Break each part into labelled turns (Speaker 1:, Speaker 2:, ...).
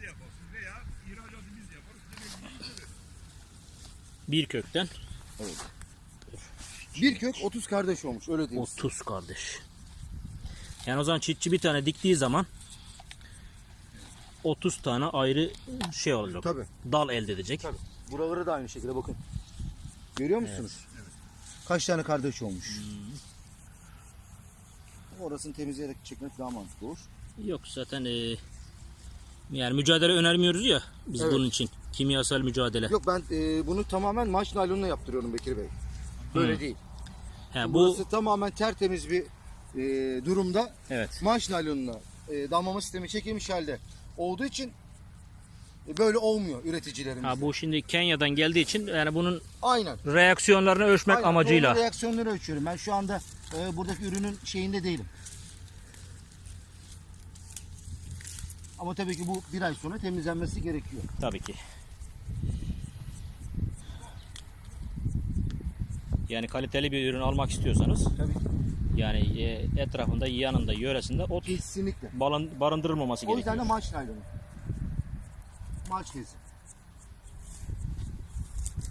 Speaker 1: de yaparsınız veya ihracatı biz de yaparız. Demek ki
Speaker 2: Bir kökten
Speaker 3: Bir kök 30 kardeş olmuş öyle diyeyim.
Speaker 2: 30 kardeş. Yani o zaman çiftçi bir tane diktiği zaman 30 tane ayrı şey olacak.
Speaker 3: Tabii.
Speaker 2: Dal elde edecek.
Speaker 3: Tabii. Buraları da aynı şekilde bakın. Görüyor musunuz? Kaç tane kardeş olmuş. Orasını temizleyerek çekmek daha mantıklı olur.
Speaker 2: Yok zaten e, yani mücadele önermiyoruz ya biz
Speaker 3: Evet.
Speaker 2: bunun için. Kimyasal mücadele.
Speaker 3: Yok ben e, bunu tamamen maç naylonuna yaptırıyorum Bekir Bey. Böyle değil.
Speaker 2: He, bu
Speaker 3: Burası tamamen tertemiz bir e, durumda.
Speaker 2: evet.
Speaker 3: Maç naylonuna e, damlama sistemi çekilmiş halde olduğu için e, böyle olmuyor üreticilerimizde.
Speaker 2: Ha, bu şimdi Kenya'dan geldiği için yani bunun
Speaker 3: Aynen.
Speaker 2: reaksiyonlarını ölçmek
Speaker 3: Aynen,
Speaker 2: amacıyla.
Speaker 3: doğru reaksiyonları ölçüyorum. Ben şu anda e, buradaki ürünün şeyinde değilim. Ama tabii ki bu bir ay sonra temizlenmesi gerekiyor.
Speaker 2: Tabii ki. Yani kaliteli bir ürün almak istiyorsanız
Speaker 3: Tabii ki.
Speaker 2: yani e, etrafında, yanında, yöresinde ot
Speaker 3: Kesinlikle.
Speaker 2: balın, barındırılmaması
Speaker 3: O yüzden
Speaker 2: gerekiyor.
Speaker 3: de maç naylonu. Maç kezi.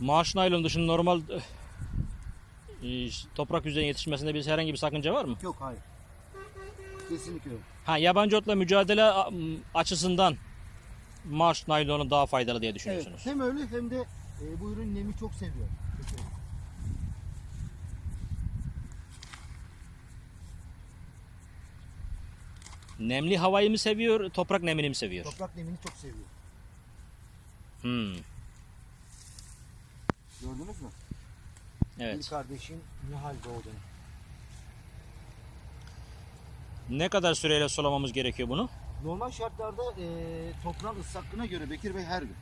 Speaker 2: Maaş naylon dışında normal e, toprak yüzeyine yetişmesinde bir herhangi bir sakınca var mı?
Speaker 3: Yok hayır. Kesinlikle.
Speaker 2: Ha yabancı otla mücadele açısından marş naylonu daha faydalı diye
Speaker 3: Evet.
Speaker 2: düşünüyorsunuz.
Speaker 3: Hem öyle hem de e, bu ürün nemi çok seviyor.
Speaker 2: Nemli havayı mı seviyor, toprak nemini mi seviyor?
Speaker 3: Toprak nemini çok seviyor.
Speaker 2: Hmm,
Speaker 3: Gördünüz mü? Bir
Speaker 2: evet.
Speaker 3: kardeşin ne halde olduğunu.
Speaker 2: Ne kadar süreyle sulamamız gerekiyor bunu?
Speaker 3: Normal şartlarda e, toprağın ıslaklığına göre Bekir Bey her gün.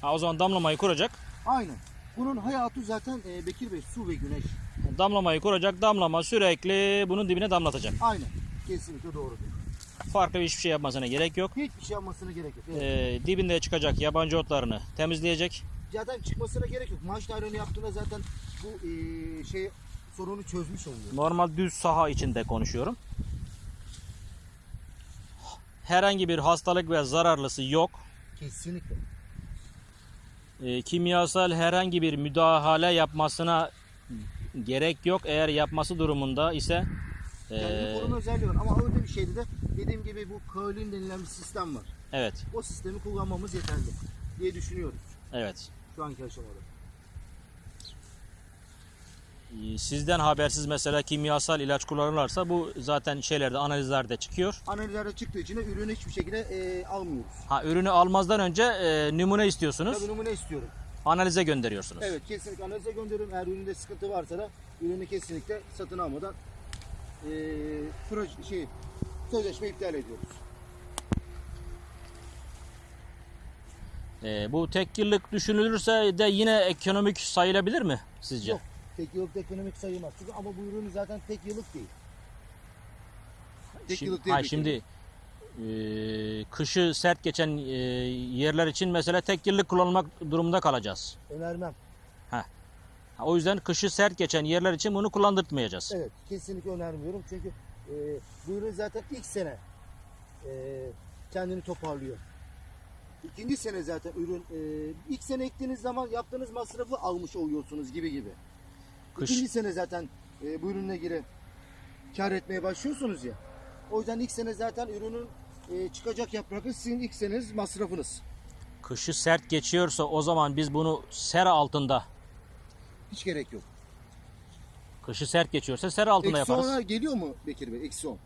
Speaker 2: Ha, o zaman damlamayı kuracak.
Speaker 3: Aynen. Bunun hayatı zaten e, Bekir Bey su ve güneş.
Speaker 2: Damlamayı kuracak, damlama sürekli bunun dibine damlatacak.
Speaker 3: Aynen. Kesinlikle doğru diyor.
Speaker 2: Farklı hiçbir şey yapmasına gerek yok.
Speaker 3: Hiçbir şey yapmasına gerek yok. Evet.
Speaker 2: Ee, dibinde çıkacak yabancı otlarını temizleyecek.
Speaker 3: Zaten çıkmasına gerek yok. Maaş naylonu yaptığında zaten bu e, şey sorunu çözmüş oluyor.
Speaker 2: Normal düz saha içinde konuşuyorum. Herhangi bir hastalık ve zararlısı yok.
Speaker 3: Kesinlikle.
Speaker 2: Ee, kimyasal herhangi bir müdahale yapmasına gerek yok. Eğer yapması durumunda ise
Speaker 3: Yani
Speaker 2: ee,
Speaker 3: koruma özelliği var ama öyle bir şeyde de dediğim gibi bu kaolin denilen bir sistem var.
Speaker 2: evet,
Speaker 3: O sistemi kullanmamız yeterli diye düşünüyoruz
Speaker 2: evet.
Speaker 3: şu anki aşamada.
Speaker 2: Ee, Sizden habersiz mesela kimyasal ilaç kullanırlarsa bu zaten şeylerde analizlerde çıkıyor.
Speaker 3: Analizlerde çıktığı için de ürünü hiçbir şekilde e, almıyoruz.
Speaker 2: Ha ürünü almazdan önce e, numune istiyorsunuz.
Speaker 3: Tabii numune istiyorum.
Speaker 2: Analize gönderiyorsunuz.
Speaker 3: Evet kesinlikle analize gönderiyorum. Eğer üründe sıkıntı varsa da ürünü kesinlikle satın almadan e, proje, şey, sözleşme iptal ediyoruz.
Speaker 2: Ee, bu tek yıllık düşünülürse de yine ekonomik sayılabilir mi sizce?
Speaker 3: Yok. Tek yıllık ekonomik sayılmaz. Çünkü ama bu ürün zaten tek yıllık değil. Tek
Speaker 2: Şimdi,
Speaker 3: yıllık değil.
Speaker 2: ha,
Speaker 3: bir
Speaker 2: şimdi e, kışı sert geçen e, yerler için mesela tek yıllık kullanmak durumunda kalacağız.
Speaker 3: Önermem.
Speaker 2: Ha, o yüzden kışı sert geçen yerler için bunu kullandırtmayacağız.
Speaker 3: Evet kesinlikle önermiyorum. Çünkü e, bu ürün zaten ilk sene e, kendini toparlıyor. İkinci sene zaten ürün e, ilk sene ektiğiniz zaman yaptığınız masrafı almış oluyorsunuz gibi gibi.
Speaker 2: Kış-
Speaker 3: İkinci sene zaten e, bu ürünle ilgili kar etmeye başlıyorsunuz ya. O yüzden ilk sene zaten ürünün e, çıkacak yaprakı sizin ilk seneniz masrafınız.
Speaker 2: Kışı sert geçiyorsa o zaman biz bunu sera altında,
Speaker 3: Hiç gerek yok.
Speaker 2: kışı sert geçiyorsa sera altında
Speaker 3: Eksi
Speaker 2: yaparız.
Speaker 3: 10'a geliyor mu Bekir Bey? Eksi 10.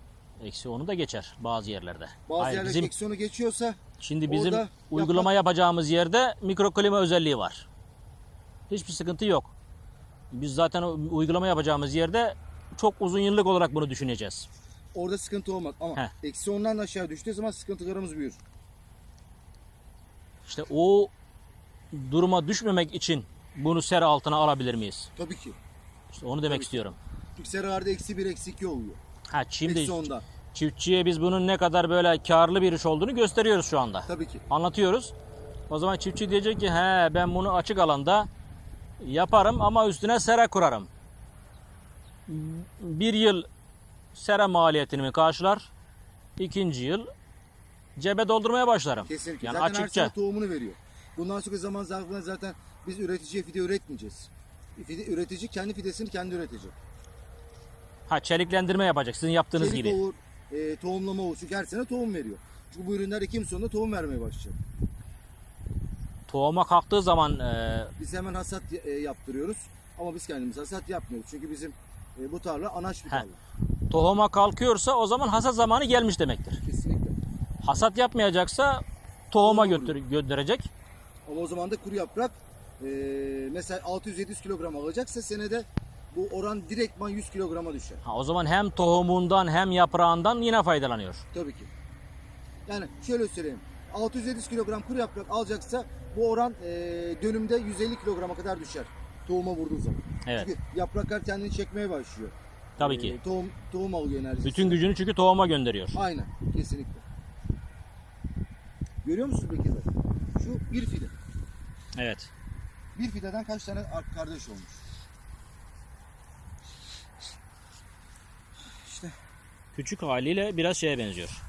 Speaker 2: Eksi onu da geçer bazı yerlerde.
Speaker 3: Bazı
Speaker 2: Hayır,
Speaker 3: yerlerde
Speaker 2: bizim
Speaker 3: eksi 10'u geçiyorsa
Speaker 2: Şimdi bizim uygulama yapacağımız yerde mikroklima özelliği var. Hiçbir sıkıntı yok. Biz zaten uygulama yapacağımız yerde çok uzun yıllık olarak bunu düşüneceğiz.
Speaker 3: orada sıkıntı olmaz. Ama
Speaker 2: Heh.
Speaker 3: eksi 10'dan aşağı düştüğü zaman sıkıntılarımız büyür.
Speaker 2: İşte o duruma düşmemek için bunu sera altına alabilir miyiz?
Speaker 3: Tabii ki.
Speaker 2: İşte onu demek
Speaker 3: Tabii.
Speaker 2: istiyorum.
Speaker 3: Çünkü serarda eksi 1 eksi 2 oluyor.
Speaker 2: Ha şimdi
Speaker 3: eksi 10'dan.
Speaker 2: çiftçiye biz bunun ne kadar böyle karlı bir iş olduğunu gösteriyoruz şu anda.
Speaker 3: Tabii ki.
Speaker 2: Anlatıyoruz. O zaman çiftçi diyecek ki he ben bunu açık alanda yaparım ama üstüne sera kurarım. Bir yıl sera maliyetini karşılar? İkinci yıl cebe doldurmaya başlarım.
Speaker 3: Kesinlikle.
Speaker 2: Yani
Speaker 3: zaten her
Speaker 2: açıkça.
Speaker 3: sene tohumunu veriyor. Bundan sonra zaman zarfında zaten biz üreticiye fide üretmeyeceğiz. Fide, üretici kendi fidesini kendi üretecek.
Speaker 2: Ha çeliklendirme yapacak sizin yaptığınız
Speaker 3: Çelik
Speaker 2: gibi.
Speaker 3: olur, e, tohumlama olur. Çünkü her sene tohum veriyor. Çünkü bu ürünler Ekim sonunda tohum vermeye başlayacak.
Speaker 2: Tohuma kalktığı zaman e,
Speaker 3: Biz hemen hasat e, yaptırıyoruz. Ama biz kendimiz hasat yapmıyoruz. Çünkü bizim e, bu tarla anaç bir tarla.
Speaker 2: tohuma kalkıyorsa o zaman hasat zamanı gelmiş demektir.
Speaker 3: Kesinlikle.
Speaker 2: Hasat yapmayacaksa tohuma
Speaker 3: Tohuma
Speaker 2: götür, gönderecek.
Speaker 3: Ama o zaman da kuru yaprak e, mesela 600-700 kilogram alacaksa senede bu oran direktman 100 kilograma düşer.
Speaker 2: Ha, o zaman hem tohumundan hem yaprağından yine faydalanıyor.
Speaker 3: Tabii ki. Yani şöyle söyleyeyim. 600-700 kilogram kuru yaprak alacaksa bu oran e, dönümde 150 kilograma kadar düşer. Tohuma vurduğu zaman.
Speaker 2: Evet.
Speaker 3: Çünkü yapraklar kendini çekmeye başlıyor.
Speaker 2: Tabii
Speaker 3: E,
Speaker 2: ki.
Speaker 3: tohum, tohum alıyor enerjisi.
Speaker 2: Bütün gücünü çünkü tohuma gönderiyor.
Speaker 3: Aynen. Kesinlikle. Görüyor musunuz Bekirler? Şu bir fide.
Speaker 2: Evet.
Speaker 3: Bir fideden kaç tane ar- kardeş olmuş? İşte
Speaker 2: Küçük haliyle biraz şeye benziyor.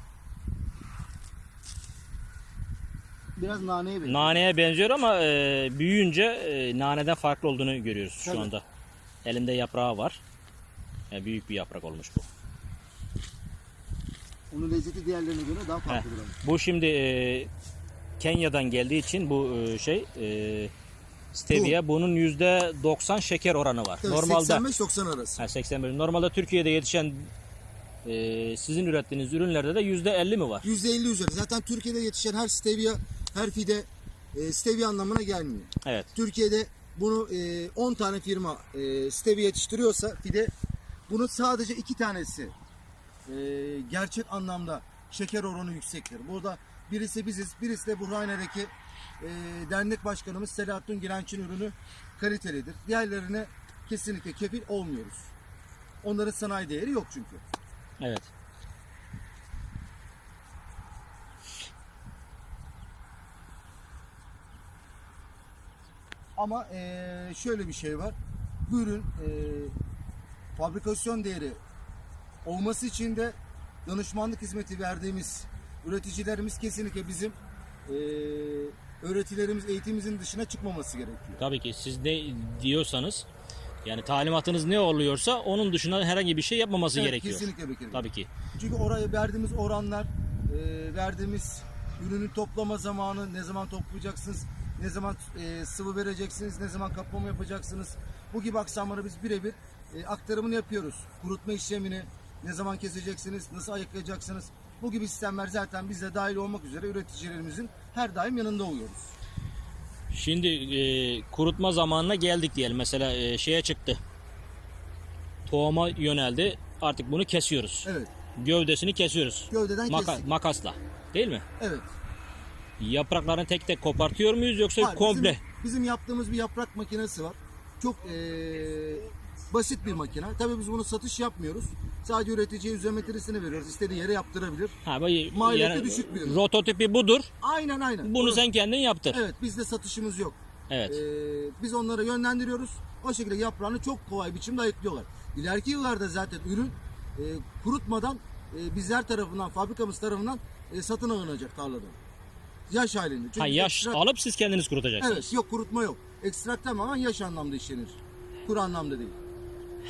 Speaker 3: Biraz naneye benziyor.
Speaker 2: Naneye benziyor ama e, büyüyünce e, naneden farklı olduğunu görüyoruz şu
Speaker 3: Tabii.
Speaker 2: anda. Elimde yaprağı var. E, büyük bir yaprak olmuş bu.
Speaker 3: Onun lezzeti diğerlerine göre daha farklıdır ama.
Speaker 2: Bu şimdi e, Kenya'dan geldiği için bu e, şey e, stevia bunun yüzde 90 şeker oranı var.
Speaker 3: Tabii
Speaker 2: Normalde
Speaker 3: 85-90 arası.
Speaker 2: ha, 81. Normalde Türkiye'de yetişen e, sizin ürettiğiniz ürünlerde de yüzde 50 mi var?
Speaker 3: %50 üzeri. Zaten Türkiye'de yetişen her stevia, her fide e, stevia anlamına gelmiyor.
Speaker 2: Evet.
Speaker 3: Türkiye'de bunu e, 10 tane firma e, stevia yetiştiriyorsa fide bunun sadece iki tanesi e, gerçek anlamda şeker oranı yüksektir. Burada birisi biziz, birisi de Burhane'deki e, dernek başkanımız Selahattin Girenç'in ürünü kalitelidir. Diğerlerine kesinlikle kefil olmuyoruz. Onların sanayi değeri yok çünkü.
Speaker 2: Evet.
Speaker 3: Ama eee, şöyle bir şey var. Bu ürün eee, fabrikasyon değeri olması için de danışmanlık hizmeti verdiğimiz üreticilerimiz kesinlikle bizim eee öğretilerimiz, eğitimimizin dışına çıkmaması gerekiyor.
Speaker 2: Tabii ki siz ne diyorsanız yani talimatınız ne oluyorsa onun dışında herhangi bir şey yapmaması
Speaker 3: Evet,
Speaker 2: gerekiyor.
Speaker 3: Kesinlikle Bey.
Speaker 2: Tabii ki.
Speaker 3: Çünkü oraya verdiğimiz oranlar, eee, verdiğimiz ürünün toplama zamanı, ne zaman toplayacaksınız, ne zaman eee, sıvı vereceksiniz, ne zaman kaplama yapacaksınız. Bu gibi aksamları biz birebir eee, aktarımını yapıyoruz. Kurutma işlemini, ne zaman keseceksiniz, nasıl ayıklayacaksınız. Bu gibi sistemler zaten bizde dahil olmak üzere üreticilerimizin her daim yanında oluyoruz.
Speaker 2: Şimdi e, kurutma zamanına geldik diyelim. Mesela e, şeye çıktı. Tohuma yöneldi. Artık bunu kesiyoruz.
Speaker 3: Evet,
Speaker 2: Gövdesini kesiyoruz.
Speaker 3: gövdeden
Speaker 2: Maka-
Speaker 3: kestik.
Speaker 2: makasla. Değil mi?
Speaker 3: Evet.
Speaker 2: Yapraklarını tek tek kopartıyor muyuz yoksa
Speaker 3: Hayır,
Speaker 2: komple?
Speaker 3: Bizim, bizim yaptığımız bir yaprak makinesi var. Çok eee, basit bir makine. Tabii biz bunu satış yapmıyoruz. Sadece üreticiye üzemetrisini veriyoruz. İstediği yere yaptırabilir.
Speaker 2: Ha, böyle
Speaker 3: Maliyeti düşük bir ürün.
Speaker 2: Prototipi budur.
Speaker 3: Aynen aynen.
Speaker 2: Bunu
Speaker 3: Doğru.
Speaker 2: sen kendin yaptır.
Speaker 3: Evet bizde satışımız yok.
Speaker 2: Evet.
Speaker 3: Eee, biz onlara yönlendiriyoruz. O şekilde yaprağını çok kolay biçimde ayıklıyorlar. İleriki yıllarda zaten ürün eee, kurutmadan eee, bizler tarafından, fabrikamız tarafından eee, satın alınacak tarladan. Yaş halinde. Çünkü
Speaker 2: ha yaş
Speaker 3: ekstrak-
Speaker 2: alıp siz kendiniz kurutacaksınız.
Speaker 3: Evet yok kurutma yok. Ekstrak tamamen yaş anlamda işlenir. Kuru anlamda değil.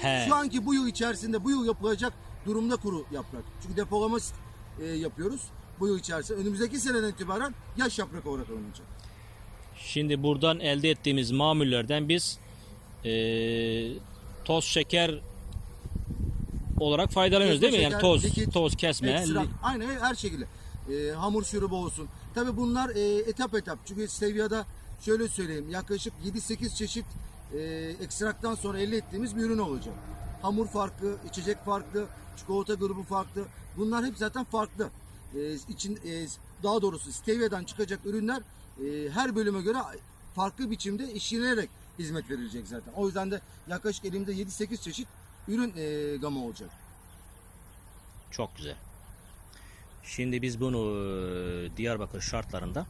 Speaker 2: He.
Speaker 3: Şu anki bu yıl içerisinde bu yıl yapılacak durumda kuru yaprak. Çünkü depolama e, yapıyoruz bu yıl içerisinde. Önümüzdeki seneden itibaren yaş yaprak olarak alınacak.
Speaker 2: Şimdi buradan elde ettiğimiz mamullerden biz eee, toz şeker olarak faydalanıyoruz değil mi? Yani
Speaker 3: şeker,
Speaker 2: toz,
Speaker 3: likit,
Speaker 2: toz kesme.
Speaker 3: Ekstrak,
Speaker 2: li-
Speaker 3: aynen her şekilde. E, hamur şurubu olsun. Tabi bunlar e, etap etap. Çünkü Stevia'da şöyle söyleyeyim yaklaşık 7-8 çeşit e, ekstraktan sonra elde ettiğimiz bir ürün olacak. Hamur farklı, içecek farklı, çikolata grubu farklı. Bunlar hep zaten farklı. E, için e, daha doğrusu Stevia'dan çıkacak ürünler e, her bölüme göre farklı biçimde işlenerek hizmet verilecek zaten. O yüzden de yaklaşık elimde 7-8 çeşit ürün e, gamı olacak.
Speaker 2: Çok güzel. Şimdi biz bunu Diyarbakır şartlarında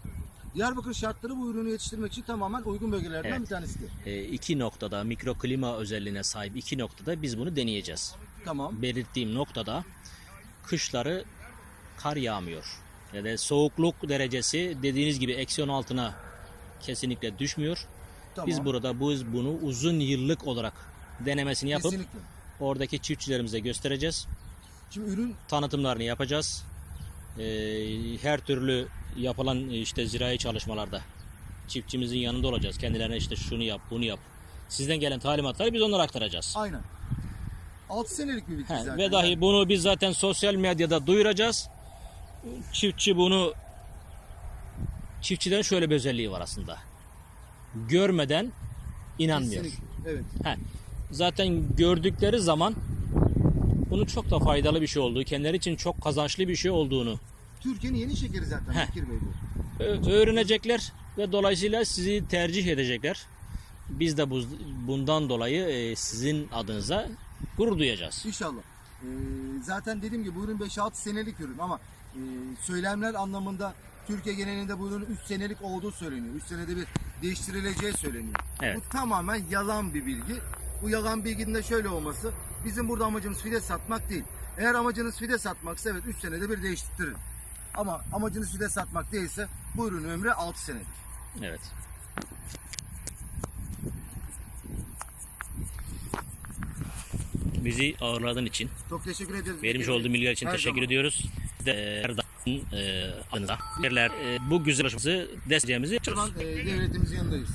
Speaker 3: Diyarbakır şartları bu ürünü yetiştirmek için tamamen uygun bölgelerden
Speaker 2: Evet.
Speaker 3: bir tanesidir.
Speaker 2: e, iki noktada mikroklima özelliğine sahip iki noktada biz bunu deneyeceğiz.
Speaker 3: Tamam.
Speaker 2: Belirttiğim noktada kışları kar yağmıyor. Ya da soğukluk derecesi dediğiniz gibi eksi 10 altına kesinlikle düşmüyor.
Speaker 3: Tamam.
Speaker 2: Biz burada biz bunu uzun yıllık olarak denemesini yapıp
Speaker 3: Kesinlikle.
Speaker 2: oradaki çiftçilerimize göstereceğiz.
Speaker 3: Şimdi ürün
Speaker 2: Tanıtımlarını yapacağız. Ee, her türlü yapılan işte zirai çalışmalarda çiftçimizin yanında olacağız. Kendilerine işte şunu yap, bunu yap. Sizden gelen talimatları biz onlara aktaracağız.
Speaker 3: aynen. 6 senelik bir bitki
Speaker 2: He,
Speaker 3: zaten.
Speaker 2: ve dahi bunu biz zaten sosyal medyada duyuracağız. Çiftçi bunu çiftçilerin şöyle bir özelliği var aslında. Görmeden inanmıyor.
Speaker 3: Kesinlikle. Evet.
Speaker 2: He, zaten gördükleri zaman bunun çok da faydalı bir şey olduğu, kendileri için çok kazançlı bir şey olduğunu
Speaker 3: Türkiye'nin yeni şekeri zaten
Speaker 2: Heh.
Speaker 3: Bekir Bey bu.
Speaker 2: ö- öğrenecekler ve dolayısıyla sizi tercih edecekler. Biz de bu, bundan dolayı e, sizin adınıza gurur duyacağız.
Speaker 3: İnşallah. Ee, zaten dediğim gibi bu ürün 5-6 senelik ürün ama e, söylemler anlamında Türkiye genelinde bu ürünün 3 senelik olduğu söyleniyor. 3 senede bir değiştirileceği söyleniyor.
Speaker 2: Evet.
Speaker 3: Bu tamamen yalan bir bilgi. Bu yalan bilginin de şöyle olması bizim burada amacımız fide satmak değil. Eğer amacınız fide satmaksa evet 3 senede bir değiştirin. Ama amacınız fide satmak değilse bu ürünün ömrü 6 senedir.
Speaker 2: Evet. Bizi ağırladığın için,
Speaker 3: Çok teşekkür ederiz.
Speaker 2: vermiş olduğun bilgiler için
Speaker 3: Her
Speaker 2: teşekkür
Speaker 3: zaman.
Speaker 2: ediyoruz. Biz de her daim e, adınıza, bizler, e, bu güzel çalışmamızı destekleyeceğimizi
Speaker 3: Şu an e, devletimizin yanındayız.